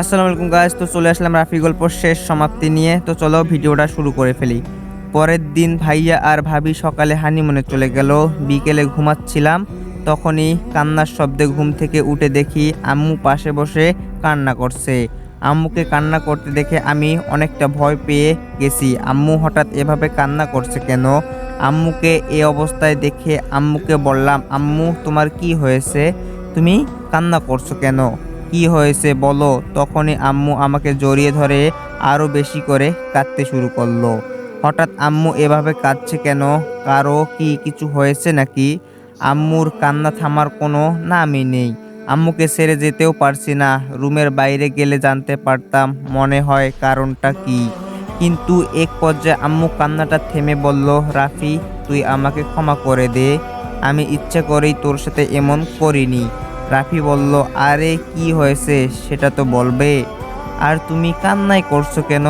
আসসালামু আলাইকুম গাইস তো চলে আসলাম রাফি গল্প শেষ সমাপ্তি নিয়ে। তো চলো ভিডিওটা শুরু করে ফেলি। পরের দিন ভাইয়া আর ভাবি সকালে হানিমুনে চলে গেল। বিকেলে ঘুমাচ্ছিলাম, তখনই কান্নার শব্দে ঘুম থেকে উঠে দেখি আম্মু পাশে বসে কান্না করছে। আম্মুকে কান্না করতে দেখে আমি অনেকটা ভয় পেয়ে গেছি। আম্মু হঠাৎ এভাবে কান্না করছে কেন? আম্মুকে এ অবস্থায় দেখে আম্মুকে বললাম, আম্মু, তোমার কি হয়েছে? তুমি কান্না করছ কেন? কি হয়েছে বলো? তখনই আম্মু আমাকে জড়িয়ে ধরে আরও বেশি করে কাঁদতে শুরু করল। হঠাৎ আম্মু এভাবে কাঁদছে কেন? কারও কি কিছু হয়েছে নাকি? আম্মুর কান্না থামার কোনো নামই নেই। আম্মুকে ছেড়ে যেতেও পারছি না। রুমের বাইরে গেলে জানতে পারতাম মনে হয় কারণটা কি। কিন্তু এক পর্যায়ে আম্মু কান্নাটা থেমে বলল, রাফি, তুই আমাকে ক্ষমা করে দে। আমি ইচ্ছে করেই তোর সাথে এমন করিনি। রাফি বলল, আরে, কি হয়েছে? সেটা তো বলবে। আর তুমি কান্নাই করছ কেন?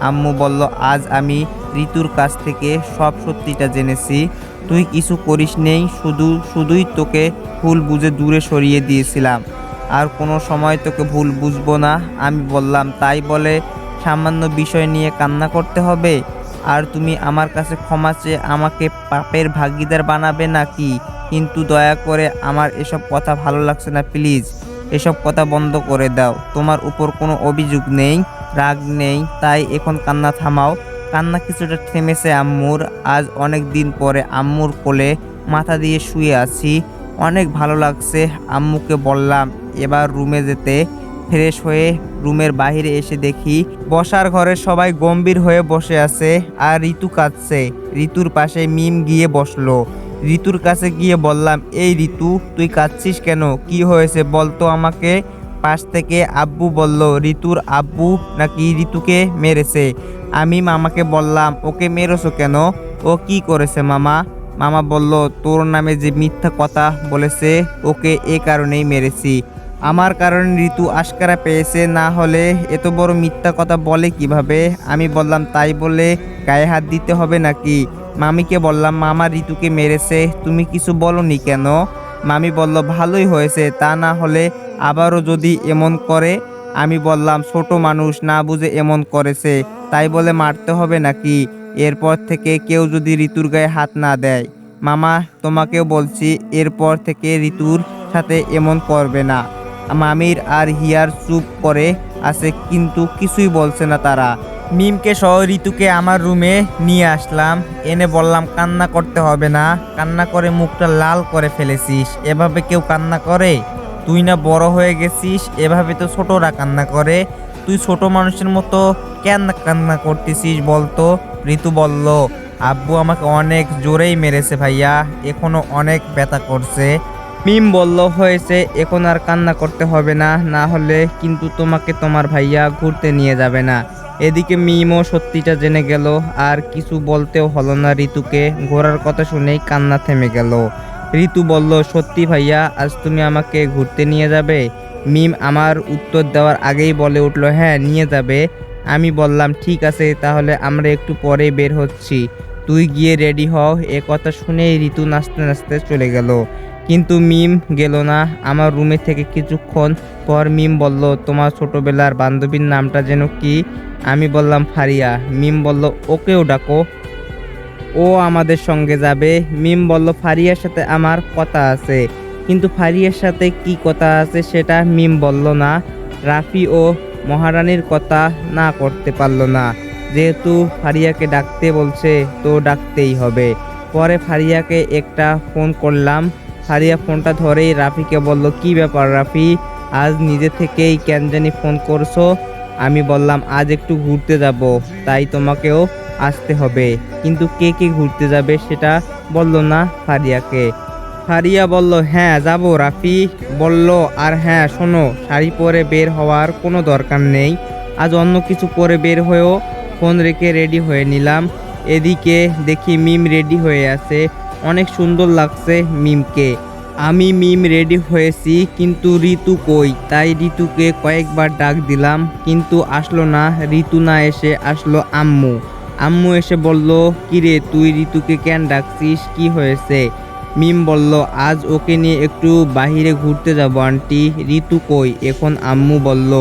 আম্মু বলল, আজ আমি ঋতুর কাছ থেকে সব সত্যিটা জেনেছি। তুই কিছু করিস নেই, শুধু, শুধুই তোকে ভুল বুঝে দূরে সরিয়ে দিয়েছিলাম। আর কোনো সময় তোকে ভুল বুঝব না। আমি বললাম, তাই বলে সামান্য বিষয় নিয়ে কান্না করতে হবে? আর তুমি আমার কাছে ক্ষমা চেয়ে আমাকে পাপের ভাগিদার বানাবে নাকি? কিন্তু দয়া করে আমার এসব কথা ভালো লাগছে না, প্লিজ। এসব কথা বন্ধ করে দাও। তোমার উপর কোনো অভিযোগ নেই, রাগ নেই, তাই এখন কান্না থামাও। কান্না কিছুটা থেমেছে আম্মুর। আজ অনেক দিন পরে আম্মুর কোলে মাথা দিয়ে শুয়ে আছি। অনেক ভালো লাগছে, আম্মুকে বললাম, এবার রুমে যেতে। ফ্রেশ হয়ে রুমের বাইরে এসে দেখি বসার ঘরে সবাই গম্ভীর হয়ে বসে আছে আর ঋতু কাঁদছে। ঋতুর পাশে মিম গিয়ে বসল। ঋতুর কাছে গিয়ে বললাম, এই ঋতু, তুই কাঁদছিস কেন? কি হয়েছে বলতো আমাকে? পাশ থেকে আব্বু বলল, ঋতুর আব্বু নাকি ঋতুকে মেরেছে? আমি মামাকে বললাম, ওকে মেরেছো কেন? ও কি করেছে মামা? মামা বলল, তোর নামে যে মিথ্যা কথা বলেছে, ওকে এ কারণেই মেরেছি। আমার কারণে ঋতু আশকারা পেয়েছে, না হলে এত বড় মিথ্যা কথা বলে কীভাবে? আমি বললাম, তাই বলে গায়ে হাত দিতে হবে নাকি? মামিকে বললাম, মামা ঋতুকে মেরেছে, তুমি কিছু বলনি কেন? মামি বলল, ভালোই হয়েছে, তা না হলে আবারও যদি এমন করে? আমি বললাম, ছোট মানুষ না বুঝে এমন করেছে, তাই বলে মারতে হবে নাকি? এরপর থেকে কেউ যদি ঋতুর গায়ে হাত না দেয়। মামা, তোমাকেও বলছি, এরপর থেকে ঋতুর সাথে এমন করবে না। মামির আর হিয়ার চুপ করে আছে, কিন্তু কিছুই বলছে না তারা। মিমকে সহ ঋতুকে আমার রুমে নিয়ে আসলাম। এনে বললাম, কান্না করতে হবে না। কান্না করে মুখটা লাল করে ফেলেছিস। এভাবে কেউ কান্না করে? তুই না বড় হয়ে গেছিস। এভাবে তো ছোটরা কান্না করে। তুই ছোট মানুষের মতো কেন কান্না করতেছিস বলতো? ঋতু বলল, আব্বু আমাকে অনেক জোরেই মেরেছে ভাইয়া। এখনও অনেক ব্যথা করছে। মিম বলল, হয়েছে, এখন আর কান্না করতে হবে না না হলে কিন্তু তোমাকে তোমার ভাইয়া ঘুরতে নিয়ে যাবে না। এদিকে মিমও সত্যিটা জেনে গেল, আর কিছু বলতেও হলো না ঋতুকে। ঘোরার কথা শুনেই কান্না থেমে গেল। ঋতু বলল, সত্যি ভাইয়া, আজ তুমি আমাকে ঘুরতে নিয়ে যাবে? মিম আমার উত্তর দেওয়ার আগেই বলে উঠল হ্যাঁ নিয়ে যাবে। আমি বললাম, ঠিক আছে, তাহলে আমরা একটু পরে বের হচ্ছি। তুই গিয়ে রেডি হও। এ কথা শুনেই ঋতু নাচতে নাচতে চলে গেল। কিন্তু মিম গেল না। আমার রুমে থেকে কিছুক্ষণ পর মিম বলল, তোমার ছোটবেলার বান্ধবীর নামটা যেন কি? আমি বললাম, ফারিয়া। মিম বলল, ওকেও ডাকো। ও আমাদের সঙ্গে যাবে। মিম বলল, ফারিয়ার সাথে আমার কথা আছে। কিন্তু ফারিয়ার সাথে কি কথা আছে সেটা মিম বলল না। রাফি ও মহারানীর কথা না করতে পারল না। যেহেতু ফারিয়াকে ডাকতে বলছে, তো ডাকতেই হবে। পরে ফারিয়াকে একটা ফোন করলাম। ফারিয়া ফোনটা ধরেই রাফিকে বলল, কি ব্যাপার রাফি? আজ নিজে থেকেই কেন জানি ফোন করছ? আমি বললাম, আজ একটু ঘুরতে যাব, তাই তোমাকেও আসতে হবে। কিন্তু কে কে ঘুরতে যাবে সেটা বলল না ফারিয়াকে। ফারিয়া বলল হ্যাঁ যাব রাফি। বলল, আর হ্যাঁ শোনো, শাড়ি পরে বের হওয়ার কোনো দরকার নেই। আজ অন্য কিছু পরে বের হয়েও ফোন রেখে রেডি হয়ে নিলাম। এদিকে দেখি মিম রেডি হয়ে আছে। অনেক সুন্দর লাগছে মিমকে। আমি মিম রেডি হয়েছি, কিন্তু ঋতু কই? তাই ঋতুকে কয়েকবার ডাক দিলাম, কিন্তু আসলো না। ঋতু না এসে আসলো আম্মু। আম্মু এসে বলল, কিরে, তুই ঋতুকে কেন ডাকছিস? কি হয়েছে? মিম বলল, আজ ওকে নিয়ে একটু বাহিরে ঘুরতে যাব, আন্টি। ঋতু কই? এখন আম্মু বলল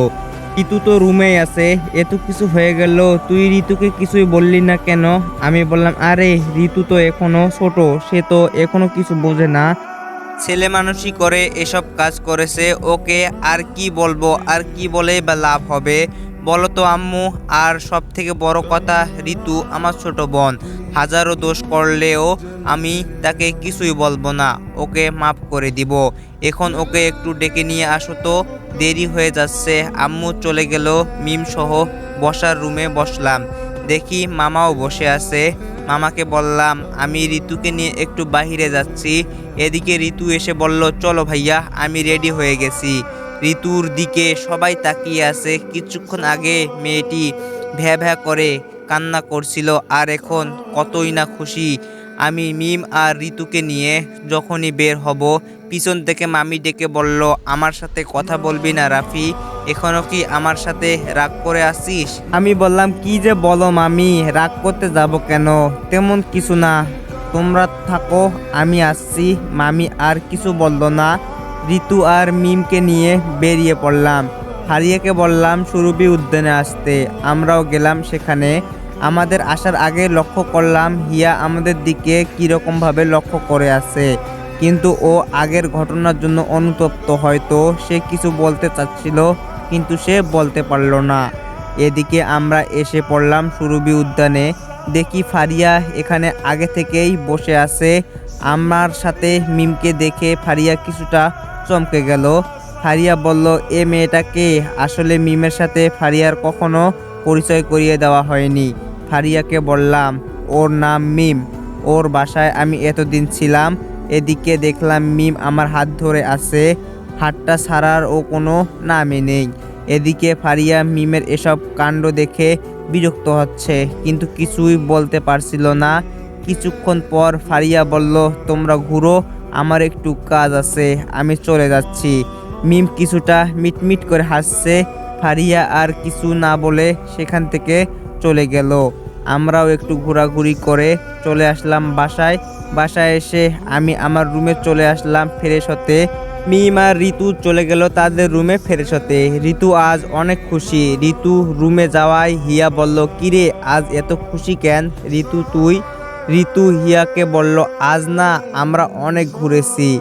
ঋতু তো রুমেই আছে এত কিছু হয়ে গেল, তুই ঋতুকে কিছুই বললি না কেন? আমি বললাম, আরে, ঋতু তো এখনও ছোট, সে তো এখনও কিছু বোঝে না। ছেলে মানুষই করে, এসব কাজ করেছে, ওকে আর কি বলব, আর কি বলে বা লাভ হবে? বলো তো আম্মু, আর সব থেকে বড় কথা, ঋতু আমার ছোট বোন। হাজারো দোষ করলেও আমি তাকে কিছুই বলব না। ওকে মাফ করে দিব। এখন ওকে একটু ডেকে নিয়ে আসো তো, দেরি হয়ে যাচ্ছে। আম্মু চলে গেল মিম সহ বসার রুমে বসলাম। দেখি মামাও বসে আছে। মামাকে বললাম, আমি ঋতুকে নিয়ে একটু বাহিরে যাচ্ছি। এদিকে ঋতু এসে বলল, চলো ভাইয়া, আমি রেডি হয়ে গেছি। ঋতুর দিকে সবাই তাকিয়ে আছে। কিছুক্ষণ আগে মেয়েটি ভ্যা ভ্যা করে কান্না করছিল, আর এখন কতই না খুশি। আমি মিম আর ঋতুকে নিয়ে যখনই বের হব, পিছন থেকে মামি ডেকে বলল, আমার সাথে কথা বলবি না রাফি এখনও কি আমার সাথে রাগ করে আসিস? আমি বললাম, কি যে বলো মামি, রাগ করতে যাব কেন? তেমন কিছু না। তোমরা থাকো, আমি আসছি। মামি আর কিছু বলল না। ঋতু আর মিমকে নিয়ে বেরিয়ে পড়লাম। হারিয়াকে বললাম, সুরভি উদ্যানে আসতে। আমরাও গেলাম সেখানে। আমাদের আসার আগে লক্ষ্য করলাম, হিয়া আমাদের দিকে কীরকমভাবে লক্ষ্য করে আছে। কিন্তু ও আগের ঘটনার জন্য অনুতপ্ত। হয়তো সে কিছু বলতে চাচ্ছিল, কিন্তু সে বলতে পারল না। এদিকে আমরা এসে পড়লাম সুরভি উদ্যানে। দেখি ফারিয়া এখানে আগে থেকেই বসে আছে। আমার সাথে মিমকে দেখে ফারিয়া কিছুটা চমকে গেল। ফারিয়া বলল, এ মেয়েটাকে আসলে মিমের সাথে ফারিয়ার কখনো পরিচয় করিয়ে দেওয়া হয়নি। ফারিয়াকে বললাম, ওর নাম মিম। ওর বাসায় আমি এতদিন ছিলাম, এদিকে দেখলাম মিম আমার হাত ধরে আছে। হাতটা ছাড়ার ও কোনো নামে নেই। এদিকে ফারিয়া মিমের এসব কাণ্ড দেখে বিরক্ত হচ্ছে, কিন্তু কিছুই বলতে পারছিল না। কিছুক্ষণ পর ফারিয়া বলল, তোমরা ঘুরো আমার একটু কাজ আছে, আমি চলে যাচ্ছি। মিম কিছুটা মিটমিট করে হাসছে, ফারিয়া আর কিছু না বলে সেখান থেকে চলে গেল। আমরাও একটু ঘোরাঘুরি করে চলে আসলাম বাসায়। বাসায় এসে আমি আমার রুমে চলে আসলাম ফ্রেশ হতে। মিম আর ঋতু চলে গেল তাদের রুমে ফ্রেশ হতে। ঋতু আজ অনেক খুশি। ঋতু রুমে যাওয়ায় হিয়া বলল, কিরে, আজ এত খুশি কেন? ঋতু, তুই? ঋতু হিয়াকে বলল, আজ না, আমরা অনেক ঘুরেছি,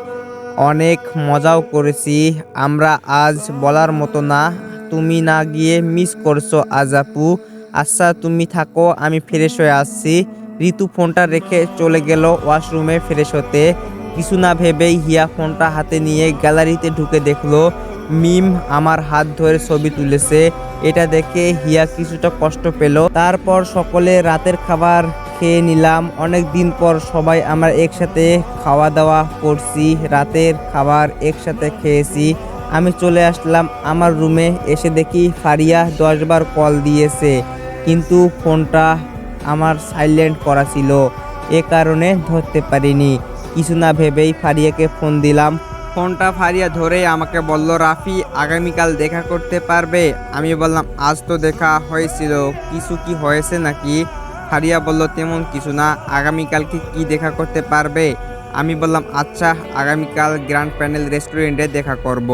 অনেক মজাও করেছি। আমরা আজ বলার মতো না। তুমি না গিয়ে মিস করছ আজ আপু। আচ্ছা তুমি থাকো, আমি ফ্রেশ হয়ে আসছি। ঋতু ফোনটা রেখে চলে গেল ওয়াশরুমে ফ্রেশ হতে। কিছু না ভেবেই হিয়া ফোনটা হাতে নিয়ে গ্যালারিতে ঢুকে দেখল, মিম আমার হাত ধরে ছবি তুলেছে। এটা দেখে হিয়া কিছুটা কষ্ট পেল। তারপর সকলে রাতের খাবার খেয়ে নিলাম। অনেক দিন পর সবাই আমরা একসাথে খাওয়া দাওয়া করছি। রাতের খাবার একসাথে খেয়েছি। আমি চলে আসলাম আমার রুমে। এসে দেখি ফারিয়া দশবার কল দিয়েছে। কিন্তু ফোনটা আমার সাইলেন্ট করা ছিল। এ কারণে ধরতে পারিনি। কিছু না ভেবেই ফারিয়াকে ফোন দিলাম। ফোনটা ফারিয়া ধরে আমাকে বলল, রাফি, আগামীকাল দেখা করতে পারবে? আমি বললাম, আজ তো দেখা হয়েছিল। কিছু কি হয়েছে নাকি? ফারিয়া বলল, তেমন কিছু না, আগামীকালকে কি দেখা করতে পারবে? আমি বললাম আচ্ছা আগামীকাল গ্র্যান্ড প্যানেল রেস্টুরেন্টে দেখা করব।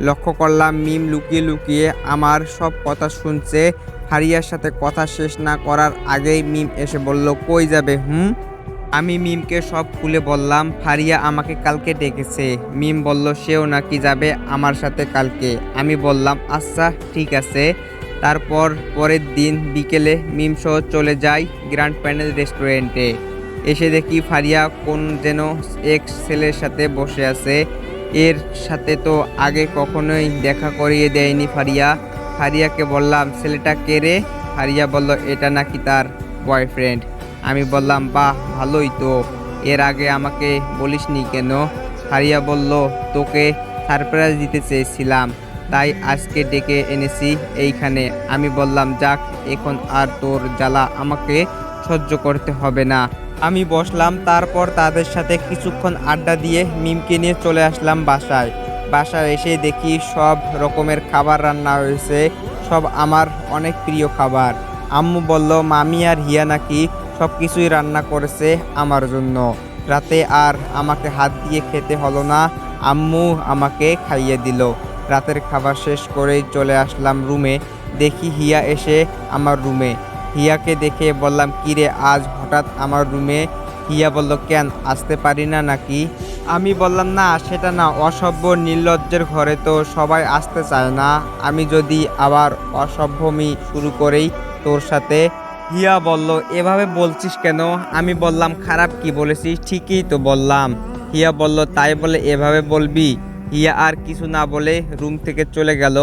লক্ষ্য করলাম, মিম লুকিয়ে লুকিয়ে আমার সব কথা শুনছে। ফারিয়ার সাথে কথা শেষ না করার আগেই মিম এসে বলল, কই যাবে, হুম? আমি মিমকে সব খুলে বললাম ফারিয়া আমাকে কালকে ডেকেছে। মিম বলল, সেও নাকি যাবে আমার সাথে কালকে। আমি বললাম আচ্ছা ঠিক আছে। তারপর পরের দিন বিকেলে মিম সহ চলে যাই গ্র্যান্ড প্যানেল রেস্টুরেন্টে। এসে দেখি ফারিয়া কোন যেন এক ছেলের সাথে বসে আছে। এর সাথে তো আগে কখনোই দেখা করিয়ে দেয়নি ফারিয়া। ফারিয়াকে বললাম, ছেলেটা কে রে? ফারিয়া বলল, এটা নাকি তার বয়ফ্রেন্ড আমি বললাম, বাহ, ভালোই তো। এর আগে আমাকে বলিসনি কেন? ফারিয়া বলল, তোকে সারপ্রাইজ দিতে চেয়েছিলাম। তাই আজকে ডেকে এনেছি এইখানে। আমি বললাম, যাক, এখন আর তোর জ্বালা আমাকে সহ্য করতে হবে না। আমি বসলাম, তারপর তাদের সাথে কিছুক্ষণ আড্ডা দিয়ে মিমকে নিয়ে চলে আসলাম বাসায়। বাসায় এসে দেখি সব রকমের খাবার রান্না হয়েছে, সব আমার অনেক প্রিয় খাবার। আম্মু বলল, মামি আর হিয়া নাকি সব কিছুই রান্না করেছে আমার জন্য। রাতে আর আমাকে হাত দিয়ে খেতে হলো না। আম্মু আমাকে খাইয়ে দিল। রাতের খাবার শেষ করেই চলে আসলাম রুমে। দেখি হিয়া এসে আমার রুমে। হিয়াকে দেখে বললাম, কিরে, আজ হঠাৎ আমার রুমে? হিয়া বলল, কেন, আসতে পারি না নাকি? আমি বললাম, না, সেটা না, অসভ্য নির্লজ্জের ঘরে তো সবাই আসতে চায় না। আমি যদি আবার অসভ্যমি শুরু করেই তোর সাথে। হিয়া বলল, এভাবে বলছিস কেন? আমি বললাম, খারাপ কি বলেছিস? ঠিকই তো বললাম। হিয়া বলল, তাই বলে এভাবে বলবি? হিয়া আর কিছু না বলে রুম থেকে চলে গেল।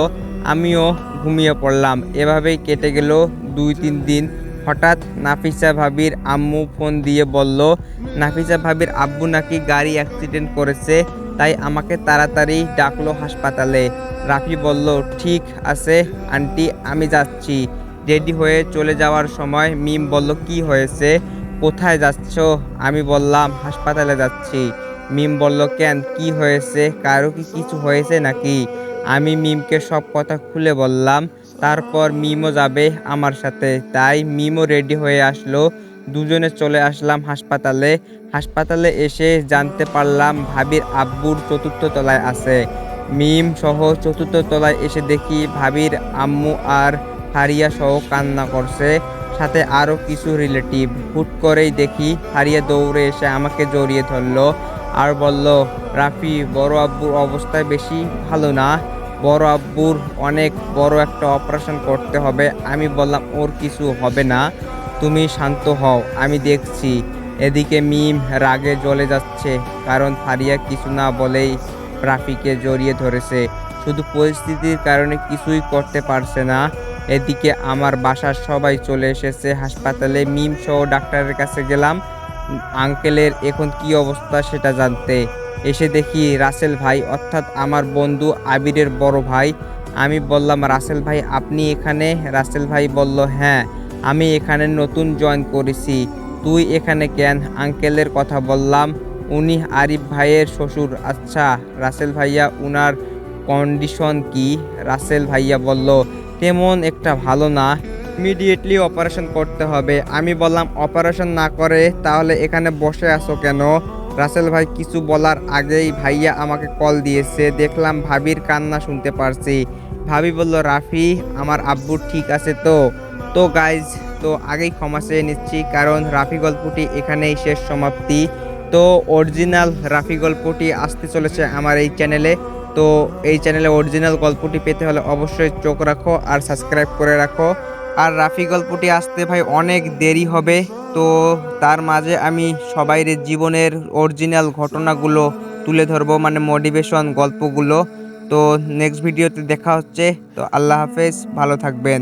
আমিও ঘুমিয়ে পড়লাম। এভাবেই কেটে গেল দুই তিন দিন। হঠাৎ নাফিসা ভাবির আম্মু ফোন দিয়ে বলল, নাফিসা ভাবির আব্বু নাকি গাড়ি অ্যাক্সিডেন্ট করেছে, তাই আমাকে তাড়াতাড়ি ডাকলো হাসপাতালে। রাফি বলল, ঠিক আছে আন্টি, আমি যাচ্ছি। রেডি হয়ে চলে যাওয়ার সময় মিম বলল, কি হয়েছে? কোথায় যাচ্ছ? আমি বললাম, হাসপাতালে যাচ্ছি। মিম বলল, কেন? কি হয়েছে? কারও কি কিছু হয়েছে নাকি? আমি মিমকে সব কথা খুলে বললাম, তারপর মিমও যাবে আমার সাথে। তাই মিমও রেডি হয়ে আসলো। দুজনে চলে আসলাম হাসপাতালে। হাসপাতালে এসে জানতে পারলাম ভাবির আব্বুর চতুর্থ তলায় আছে। মিম সহ চতুর্থ তলায় এসে দেখি ভাবির আম্মু আর হারিয়া সহ কান্না করছে, সাথে আরও কিছু রিলেটিভ। হুট করেই দেখি হারিয়া দৌড়ে এসে আমাকে জড়িয়ে ধরলো। আর বলল, রাফি, বড় আব্বুর অবস্থা বেশি ভালো না। বড় আব্বুর অনেক বড় একটা অপারেশন করতে হবে। আমি বললাম, ওর কিছু হবে না। তুমি শান্ত হও। আমি দেখছি। এদিকে মিম রাগে জ্বলে যাচ্ছে, কারণ ফারিয়া কিছু না বলেই রাফিকে জড়িয়ে ধরেছে। শুধু পরিস্থিতির কারণে কিছুই করতে পারছে না। এদিকে আমার বাসার সবাই চলে এসেছে হাসপাতালে। মিম সহ ডাক্তারের কাছে গেলাম। আঙ্কেলের এখন কি অবস্থা সেটা জানতে এসে দেখি রাসেল ভাই, অর্থাৎ আমার বন্ধু আবিরের বড় ভাই। আমি বললাম, রাসেল ভাই, আপনি এখানে? রাসেল ভাই বলল হ্যাঁ আমি এখানে নতুন জয়েন করেছি। তুই এখানে কেন? আঙ্কেলের কথা বললাম, উনি আরিফ ভাইয়ের শ্বশুর। আচ্ছা রাসেল ভাইয়া, উনার কন্ডিশন কি? রাসেল ভাইয়া বলল, তেমন একটা ভালো না। ইমিডিয়েটলি অপারেশন করতে হবে। আমি বললাম অপারেশন না করে তাহলে এখানে বসে আসো কেন? রাসেল ভাই, কিছু বলার আগেই ভাইয়া আমাকে কল দিয়েছে। দেখলাম ভাবির কান্না শুনতে পারছি। ভাবি বলল, রাফি, আমার আব্বু ঠিক আছে তো? তো গাইজ তো আগেই ক্ষমা চেয়ে নিচ্ছি, কারণ রাফি গল্পটি এখানেই শেষ সমাপ্তি। তো অরিজিনাল রাফি গল্পটি আসতে চলেছে আমার এই চ্যানেলে তো এই চ্যানেলে অরিজিনাল গল্পটি পেতে হলে অবশ্যই চোখ রাখো আর সাবস্ক্রাইব করে রাখো। আর রাফি গল্পটি আসতে ভাই অনেক দেরি হবে, তো তার মাঝে আমি সবাইয়ের জীবনের অরিজিনাল ঘটনাগুলো তুলে ধরবো মানে মোটিভেশন গল্পগুলো। তো নেক্সট ভিডিওতে দেখা হচ্ছে, তো আল্লাহ হাফেজ, ভালো থাকবেন।